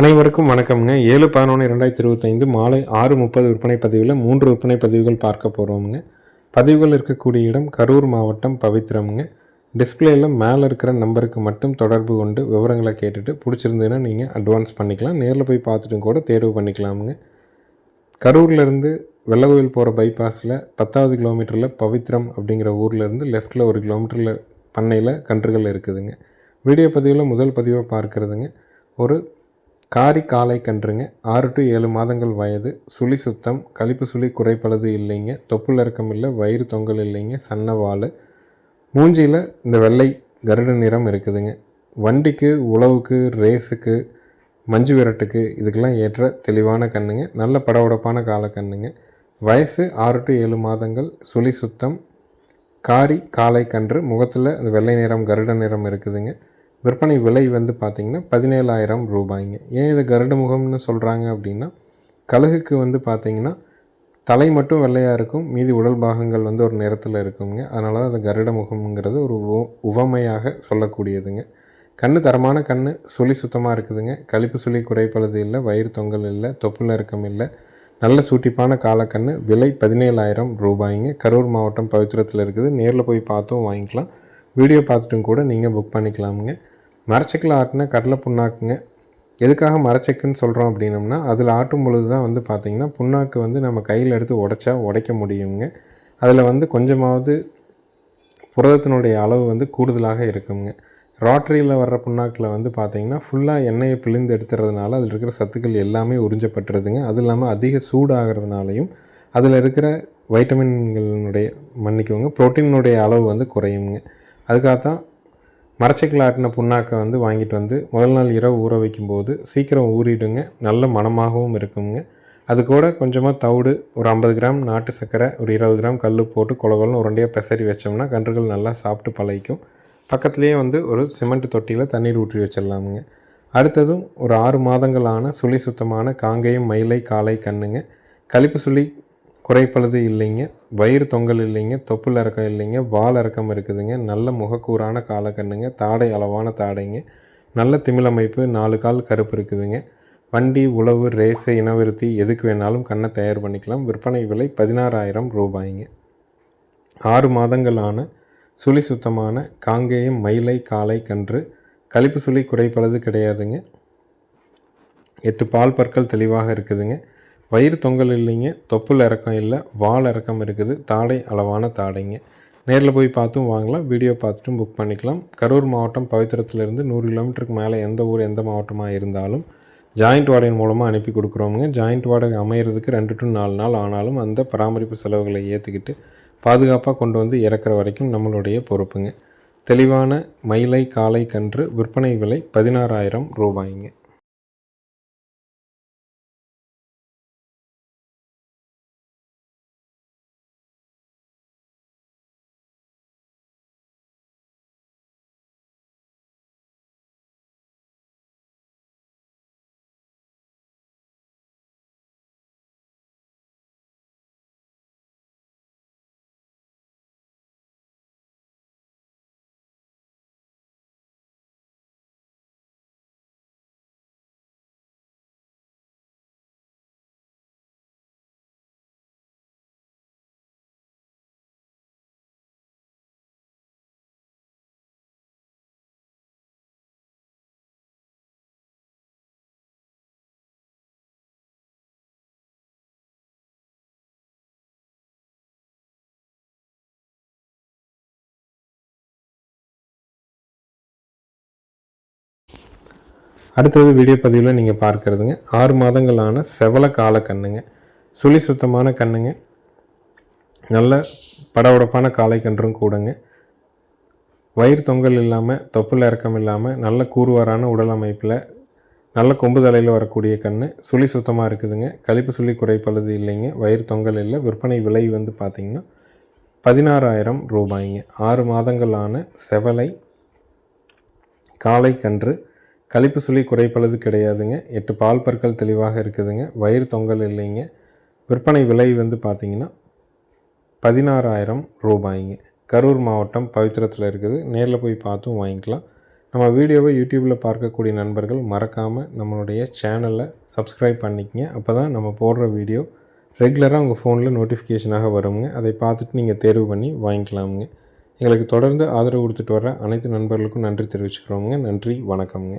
அனைவருக்கும் வணக்கம்ங்க. ஏழு பதினொன்று ரெண்டாயிரத்தி இருபத்தைந்து மாலை ஆறு முப்பது விற்பனை பதிவில் மூன்று விற்பனை பதிவுகள் பார்க்க போகிறோமுங்க பதிவுகள் இருக்கக்கூடிய இடம் கரூர் மாவட்டம் பவித்ரம்ங்க டிஸ்பிளேயில் மேலே இருக்கிற நம்பருக்கு மட்டும் தொடர்பு கொண்டு விவரங்களை கேட்டுட்டு பிடிச்சிருந்ததுன்னா நீங்கள் அட்வான்ஸ் பண்ணிக்கலாம். நேரில் போய் பார்த்துட்டும் கூட தேர்வு பண்ணிக்கலாமுங்க. கரூர்லேருந்து வெள்ளகோவில் போகிற பைபாஸில் பத்தாவது கிலோமீட்டரில் பவித்ரம் அப்படிங்கிற ஊர்லேருந்து லெஃப்ட்டில் ஒரு கிலோமீட்டரில் பண்ணையில் கன்றுகள் இருக்குதுங்க. வீடியோ பதிவில் முதல் பதிவாக பார்க்குறதுங்க. ஒரு காரி காலை கன்றுங்க. ஆறு டு ஏழு மாதங்கள் வயது. சுழி சுத்தம். கழிப்பு சுழி குறைப்பளது இல்லைங்க. தொப்புள் இறக்கம் இல்லை. வயிறு தொங்கல் இல்லைங்க. சன்ன வால். மூஞ்சியில் இந்த வெள்ளை கருட நிறம் இருக்குதுங்க. வண்டிக்கு உழவுக்கு ரேஸுக்கு மஞ்சு விரட்டுக்கு இதுக்கெல்லாம் ஏற்ற தெளிவான கண்ணுங்க. நல்ல படபடப்பான கால கண்ணுங்க. வயசு ஆறு டு ஏழு மாதங்கள். சுழி சுத்தம். காரி காலை கன்று. முகத்தில் அந்த வெள்ளை நிறம் கருட நிறம் இருக்குதுங்க. விற்பனை விலை வந்து பார்த்திங்கன்னா பதினேழாயிரம் ரூபாய்ங்க. ஏன் இதை கருட முகம்னு சொல்கிறாங்க அப்படின்னா கழுகுக்கு வந்து பார்த்திங்கன்னா தலை மட்டும் வெள்ளையாக இருக்கும் மீதி உடல் பாகங்கள் வந்து ஒரு நிறத்தில் இருக்குங்க. அதனால தான் அது கருட முகம்ங்கிறது ஒரு உவமையாக சொல்லக்கூடியதுங்க. கண் தரமான கண் சுழி சுத்தமாக இருக்குதுங்க. கழிப்பு சுழி குறைப்பழுது இல்லை வயிறு தொங்கல் இல்லை தொப்புள் இறக்கம் இல்லை. நல்ல சூட்டிப்பான காலக்கண்ணு விலை பதினேழாயிரம் ரூபாய்ங்க. கரூர் மாவட்டம் பவித்திரத்தில் இருக்குது. நேரில் போய் பார்த்தும் வாங்கிக்கலாம். வீடியோ பார்த்துட்டும் கூட நீங்கள் புக் பண்ணிக்கலாமுங்க. மரச்செக்கில் ஆட்டின கடலை புண்ணாக்குங்க. எதுக்காக மரச்செக்குன்னு சொல்கிறோம் அப்படின்னம்னா அதில் ஆட்டும் பொழுது தான் வந்து பார்த்திங்கன்னா புண்ணாக்கு வந்து நம்ம கையில் எடுத்து உடைச்சா உடைக்க முடியுங்க. அதில் வந்து கொஞ்சமாவது புரதத்தினுடைய அளவு வந்து கூடுதலாக இருக்குங்க. ராட்ரியில் வர்ற புண்ணாக்கில் வந்து பார்த்திங்கன்னா ஃபுல்லாக எண்ணெயை பிழிந்து எடுத்துறதுனால அதில் இருக்கிற சத்துக்கள் எல்லாமே உறிஞ்சப்பட்டுறதுங்க அது இல்லாமல் அதிக சூடாகிறதுனாலையும் அதில் இருக்கிற வைட்டமின்களினுடைய மன்னிக்கவங்க ப்ரோட்டீனுடைய அளவு வந்து குறையுங்க. அதுக்காகத்தான் மரச்செக்கில் ஆட்டின புண்ணாக்கை வந்து வாங்கிட்டு வந்து முதல் நாள் இரவு ஊற வைக்கும்போது சீக்கிரம் ஊறிடுங்க. நல்ல மணமாகவும் இருக்குங்க. அது கூட கொஞ்சமாக தவிடு ஒரு ஐம்பது கிராம் நாட்டு சர்க்கரை ஒரு இருபது கிராம் கல் போட்டு குலகொலன்னு உருண்டையாக பெசரி வச்சோம்னா கன்றுகள் நல்லா சாப்பிட்டு பழகிக்கும். பக்கத்துலேயே வந்து ஒரு சிமெண்ட் தொட்டியில் தண்ணீர் ஊற்றி வச்சிடலாமுங்க. அடுத்ததும் ஒரு ஆறு மாதங்களான சுழி சுத்தமான காங்கேயம் மயிலை காலை கண்ணுங்க. கழிப்பு சுழி குறைப்பழுது இல்லைங்க. வயிறு தொங்கல் இல்லைங்க. தொப்புள் இறக்கம் இல்லைங்க. வால் இறக்கம் இருக்குதுங்க. நல்ல முகக்கூறான காலக்கண்ணுங்க. தாடை அளவான தாடைங்க. நல்ல திமிழமைப்பு நாலு கால் கருப்பு இருக்குதுங்க. வண்டி உழவு ரேஸு இனவிருத்தி எதுக்கு வேணாலும் கண்ணை தயார் பண்ணிக்கலாம். விற்பனை விலை பதினாறாயிரம் ரூபாய்ங்க. ஆறு மாதங்களான சுழி சுத்தமான காங்கேயம் மயிலை காளை கன்று. கழிப்பு சுழி குறைப்பளது கிடையாதுங்க. எட்டு பால் பற்கள் தெளிவாக இருக்குதுங்க. வயிறு தொங்கல் இல்லைங்க தொப்புள் இறக்கம் இல்லை வால் இறக்கம் இருக்குது தாடை அளவான தாடைங்க. நேரில் போய் பார்த்தும் வாங்கலாம் வீடியோ பார்த்துட்டும் புக் பண்ணிக்கலாம். கரூர் மாவட்டம் பவித்திரத்துலேருந்து நூறு கிலோமீட்டருக்கு மேலே எந்த ஊர் எந்த மாவட்டமாக இருந்தாலும் ஜாயிண்ட் வாடகை மூலமாக அனுப்பி கொடுக்குறோமுங்க. ஜாயிண்ட் வாடகை அமையிறதுக்கு ரெண்டு டு நாலு நாள் ஆனாலும் அந்த பராமரிப்பு செலவுகளை ஏற்றுக்கிட்டு பாதுகாப்பாக கொண்டு வந்து இறக்குற வரைக்கும் நம்மளுடைய பொறுப்புங்க. தெளிவான மயிலை காளை கன்று விற்பனை விலை பதினாறாயிரம் ரூபாய்ங்க. அடுத்தது வீடியோ பதிவில் நீங்கள் பார்க்குறதுங்க. ஆறு மாதங்களான செவல கால கண்ணுங்க. சுழி சுத்தமான கண்ணுங்க. நல்ல படபடப்பான காளை கன்றும் கூடங்க. வயிறு தொங்கல் இல்லாமல் தொப்புள் இறக்கம் இல்லாமல் நல்ல கூறுவாரான உடல் அமைப்பில் நல்ல கொம்பு தலையில் வரக்கூடிய கண் சுழி சுத்தமாக இருக்குதுங்க. கழிப்பு சுழி குறைப்பழுது இல்லைங்க. வயிறு தொங்கல் இல்லை. விற்பனை விலை வந்து பார்த்திங்கன்னா பதினாறாயிரம் ரூபாய்ங்க. ஆறு மாதங்களான செவலை காலை கன்று கழிப்பு சுழி குறைப்பளது கிடையாதுங்க. எட்டு பால் பற்கள் தெளிவாக இருக்குதுங்க. வயிறு தொங்கல் இல்லைங்க. விற்பனை விலை வந்து பார்த்திங்கன்னா பதினாறாயிரம் ரூபாய்ங்க. கரூர் மாவட்டம் பவித்திரத்தில் இருக்குது. நேரில் போய் பார்த்தும் வாங்கிக்கலாம். நம்ம வீடியோவை யூடியூப்பில் பார்க்கக்கூடிய நண்பர்கள் மறக்காமல் நம்மளுடைய சேனலை சப்ஸ்கிரைப் பண்ணிக்கங்க. அப்போ தான் நம்ம போடுற வீடியோ ரெகுலராக உங்கள் ஃபோனில் நோட்டிஃபிகேஷனாக வருங்க. அதை பார்த்துட்டு நீங்கள் தேர்வு பண்ணி வாங்கிக்கலாமுங்க. எங்களுக்கு தொடர்ந்து ஆதரவு கொடுத்துட்டு வர அனைத்து நண்பர்களுக்கும் நன்றி தெரிவிச்சுக்கிறோங்க நன்றி. வணக்கம்ங்க.